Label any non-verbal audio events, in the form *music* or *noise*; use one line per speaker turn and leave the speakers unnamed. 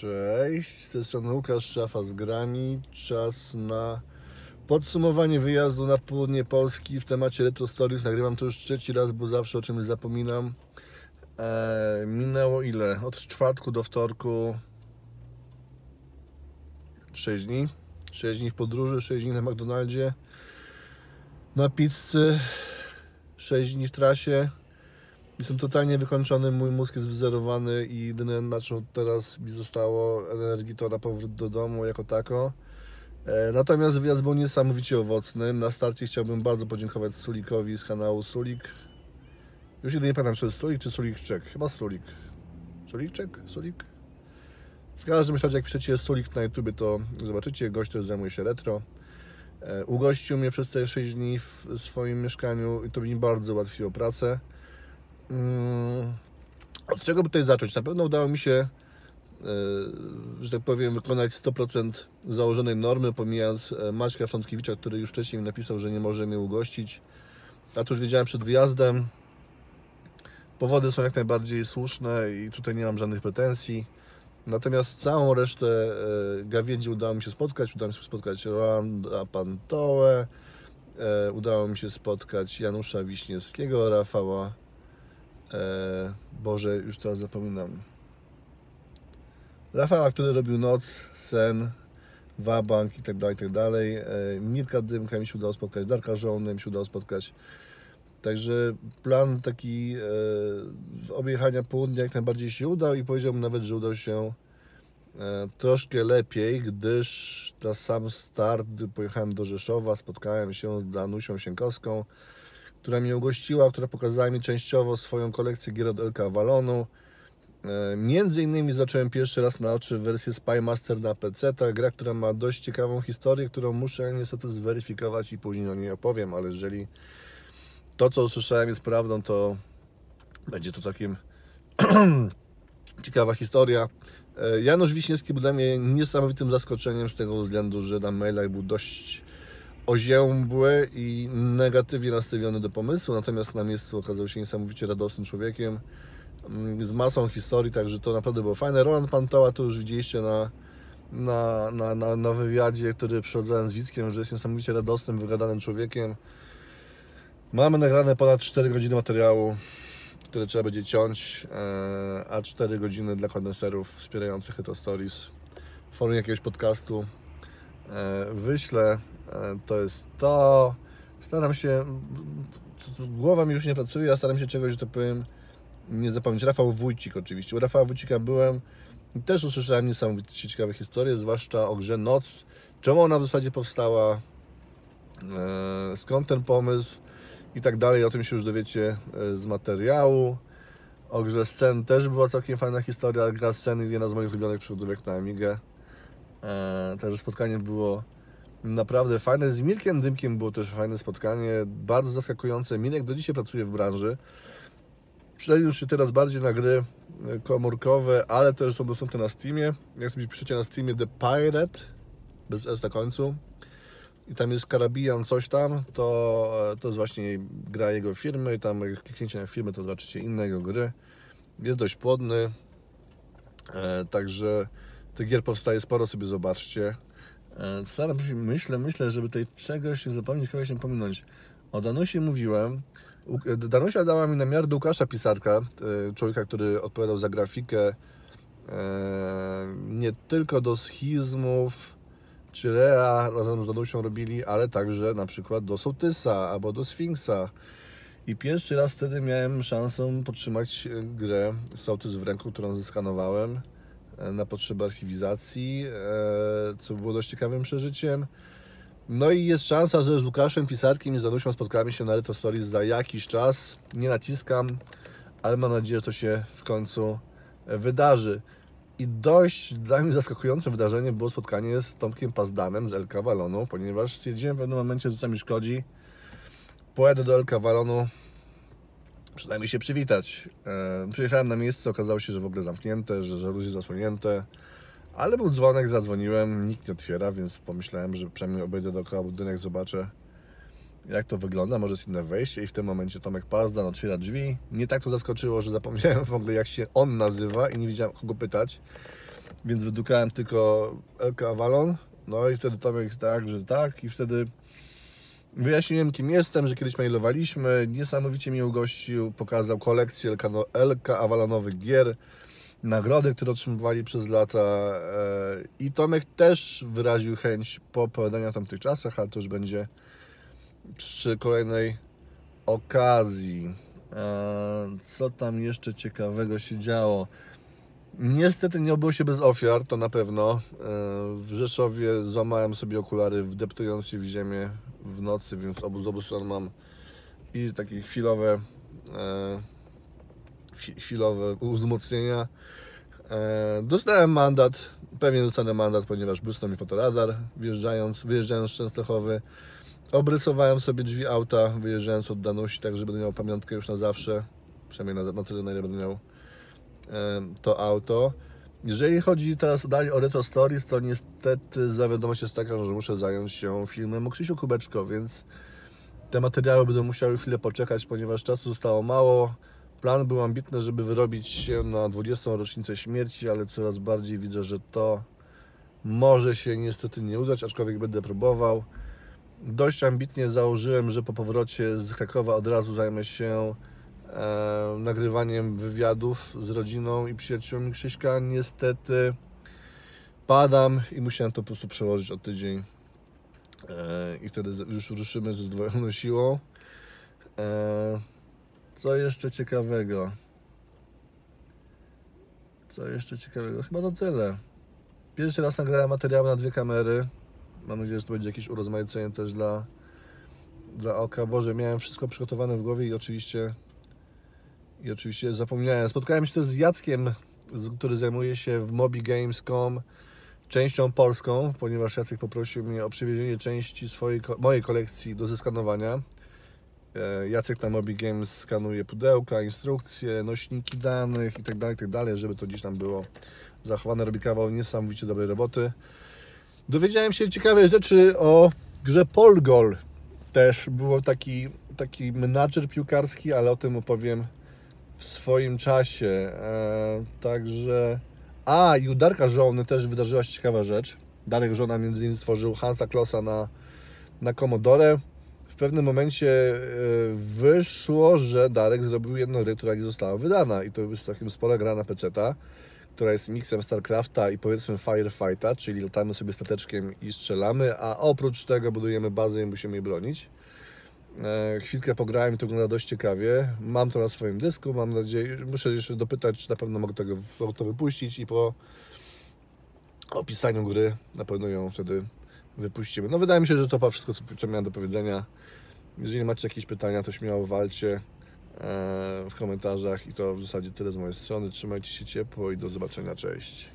Cześć, z tej strony Łukasz Szafa z grami. Czas na podsumowanie wyjazdu na południe Polski w temacie Retro Stories. Nagrywam to już trzeci raz, bo zawsze o czymś zapominam. Eee, minęło ile? Od czwartku do wtorku 6 dni. 6 dni w podróży, 6 dni na McDonaldzie, na pizzy, 6 dni w trasie. Jestem totalnie wykończony, mój mózg jest wyzerowany i jedyne na czym teraz mi zostało energii to na powrót do domu jako tako. E, Natomiast wyjazd był niesamowicie owocny. Na starcie chciałbym bardzo podziękować Sulikowi z kanału Sulik. Już jedynie nie pamiętam, czy Sulik czy Sulikczek. Chyba Sulik. Sulikczek? Sulik? W każdym razie, jak piszecie Sulik na YouTubie, to zobaczycie. Gość, który zajmuje się retro. E, Ugościł mnie przez te 6 dni w swoim mieszkaniu i to mi bardzo ułatwiło pracę. Mm, Od czego by tutaj zacząć? Na pewno udało mi się, e, że tak powiem, wykonać 100% założonej normy, pomijając e, Maćka Frątkiewicza, który już wcześniej mi napisał, że nie może mnie ugościć. A to już wiedziałem przed wyjazdem. Powody są jak najbardziej słuszne i tutaj nie mam żadnych pretensji. Natomiast całą resztę e, gawiedzi udało mi się spotkać. Udało mi się spotkać Rolanda Pantołę, udało mi się spotkać Janusza Wiśniewskiego, Rafała Boże, już teraz zapominam. Rafała, który robił Noc, Sen, Wabank i tak dalej, i tak dalej. E, Mirka Dymka mi się udało spotkać, Darka Żołnę mi się udało spotkać. Także plan taki e, objechania południa jak najbardziej się udał i powiedziałbym nawet, że udał się e, troszkę lepiej, gdyż na sam start gdy pojechałem do Rzeszowa, spotkałem się z Danusią Sienkowską, która mnie ugościła, która pokazała mi częściowo swoją kolekcję gier od LK Avalonu. E, Między innymi zacząłem pierwszy raz na oczy wersję Spy Master na PC, ta gra, która ma dość ciekawą historię, którą muszę niestety zweryfikować i później o niej opowiem, ale jeżeli to, co usłyszałem jest prawdą, to będzie to takim *clears throat* ciekawa historia. E, Janusz Wiśniewski był dla mnie niesamowitym zaskoczeniem z tego względu, że na mailach był dość oziębły i negatywnie nastawiony do pomysłu, natomiast na miejscu okazał się niesamowicie radosnym człowiekiem mm, z masą historii, także to naprawdę było fajne. Roland Pantoła to już widzieliście na, na, na, na, na wywiadzie, który przechodzałem z Wickiem, że jest niesamowicie radosnym, wygadanym człowiekiem. Mamy nagrane ponad 4 godziny materiału, które trzeba będzie ciąć, e, a 4 godziny dla kondenserów wspierających Hito Stories w formie jakiegoś podcastu. E, Wyślę, to jest to. Staram się, głowa mi już nie pracuje, ja staram się czegoś, że tak powiem, nie zapomnieć. Rafał Wójcik oczywiście. U Rafała Wójcika byłem i też usłyszałem niesamowicie ciekawe historie, zwłaszcza o grze Noc. Czemu ona w zasadzie powstała, e, skąd ten pomysł i tak dalej. O tym się już dowiecie e, z materiału. O grze Scen też była całkiem fajna historia. Gra jest jedna z moich ulubionych przygodówek na Amigę. Także spotkanie było naprawdę fajne. Z Mirkiem Dymkiem było też fajne spotkanie, bardzo zaskakujące. Mirek do dzisiaj pracuje w branży. Przeniósł się teraz bardziej na gry komórkowe, ale też są dostępne na Steamie. Jak sobie piszecie na Steamie The Pirate, bez S na końcu, i tam jest Karabian coś tam, to, to jest właśnie gra jego firmy i tam jak kliknięcie na firmę, to zobaczycie inne jego gry. Jest dość płodny, e, także tych gier powstaje sporo, sobie zobaczcie. E, Staram się, myślę, myślę, żeby tutaj czegoś nie zapomnieć, kogoś nie pominąć. O Danusi mówiłem. U- Danusia dała mi na miarę do Łukasza Pisarka, e, człowieka, który odpowiadał za grafikę e, nie tylko do schizmów czy Rea razem z Danusią robili, ale także na przykład do Sołtysa albo do Sfinksa. I pierwszy raz wtedy miałem szansę podtrzymać e, grę Sołtys w ręku, którą zeskanowałem e, na potrzeby archiwizacji, e, co było dość ciekawym przeżyciem. No i jest szansa, że z Łukaszem Pisarkiem i z Danusią spotkamy się na Retro Stories za jakiś czas. Nie naciskam, ale mam nadzieję, że to się w końcu e, wydarzy. I dość dla mnie zaskakującym wydarzeniem było spotkanie z Tomkiem Pazdanem z LK Walonu, ponieważ stwierdziłem w pewnym momencie, że co mi szkodzi. Pojadę do LK Walonu, przynajmniej się przywitać. E, przyjechałem na miejsce, okazało się, że w ogóle zamknięte, że żaluzje zasłonięte. Ale był dzwonek, zadzwoniłem, nikt nie otwiera, więc pomyślałem, że przynajmniej obejdę dookoła budynek, zobaczę jak to wygląda, może jest inne wejście i w tym momencie Tomek Pazdan otwiera drzwi. Mnie tak to zaskoczyło, że zapomniałem w ogóle jak się on nazywa i nie wiedziałem kogo pytać. więc wydukałem tylko LK Avalon. No i wtedy Tomek tak, że tak i wtedy wyjaśniłem kim jestem, że kiedyś mailowaliśmy, niesamowicie mnie ugościł, pokazał kolekcję LK, no- LK Avalonowych gier, nagrody, które otrzymywali przez lata e, i Tomek też wyraził chęć poopowiadania o tamtych czasach, ale to już będzie przy kolejnej okazji. E, Co tam jeszcze ciekawego się działo? Niestety nie obyło się bez ofiar, to na pewno. E, W Rzeszowie złamałem sobie okulary, wdeptując się w ziemię w nocy, więc obu z obu stron mam i takie chwilowe, e, chwi- chwilowe wzmocnienia. E, Dostałem mandat, pewnie dostanę mandat, ponieważ błysnął mi fotoradar, wjeżdżając, wyjeżdżając z Częstochowy. Obrysowałem sobie drzwi auta, wyjeżdżając od Danusi, tak żeby miał pamiątkę już na zawsze. Przynajmniej na, na tyle, na ile będę miał to auto. Jeżeli chodzi teraz dalej o Retro Stories, to niestety za wiadomość jest taka, że muszę zająć się filmem o Krzysiu Kubeczko, więc te materiały będą musiały chwilę poczekać, ponieważ czasu zostało mało. Plan był ambitny, żeby wyrobić się na 20. rocznicę śmierci, ale coraz bardziej widzę, że to może się niestety nie udać, aczkolwiek będę próbował. Dość ambitnie założyłem, że po powrocie z Krakowa od razu zajmę się e, nagrywaniem wywiadów z rodziną i przyjaciółmi Krzyśka. Niestety padam i musiałem to po prostu przełożyć o tydzień. E, I wtedy już ruszymy ze zdwojoną siłą. E, co jeszcze ciekawego? Co jeszcze ciekawego? Chyba to tyle. Pierwszy raz nagrałem materiał na dwie kamery. Mam nadzieję, że to będzie jakieś urozmaicenie też dla, dla oka. Boże, miałem wszystko przygotowane w głowie i oczywiście i oczywiście zapomniałem. Spotkałem się też z Jackiem, który zajmuje się w mobigames.com częścią polską, ponieważ Jacek poprosił mnie o przywiezienie części swojej, mojej kolekcji do zeskanowania. E, Jacek na Mobi Games skanuje pudełka, instrukcje, nośniki danych itd., itd., żeby to gdzieś tam było zachowane. Robi kawał niesamowicie dobrej roboty. Dowiedziałem się ciekawej rzeczy o grze Polgol. Też był taki, taki menadżer piłkarski, ale o tym opowiem w swoim czasie. E, także. A, i u Darka Żony też wydarzyła się ciekawa rzecz. Darek Żona między innymi stworzył Hansa Klossa na, na Commodore. W pewnym momencie e, wyszło, że Darek zrobił jedną grę, która nie została wydana i to jest całkiem spora gra na peceta, która jest miksem StarCrafta i powiedzmy Firefighta, czyli latamy sobie stateczkiem i strzelamy, a oprócz tego budujemy bazę i musimy jej bronić. E, Chwilkę pograłem i to wygląda dość ciekawie. Mam to na swoim dysku, mam nadzieję, muszę jeszcze dopytać, czy na pewno mogę tego, to wypuścić i po opisaniu gry na pewno ją wtedy wypuścimy. No wydaje mi się, że to wszystko, co, co miałem do powiedzenia. Jeżeli macie jakieś pytania, to śmiało walcie e, w komentarzach i to w zasadzie tyle z mojej strony. Trzymajcie się ciepło i do zobaczenia, cześć.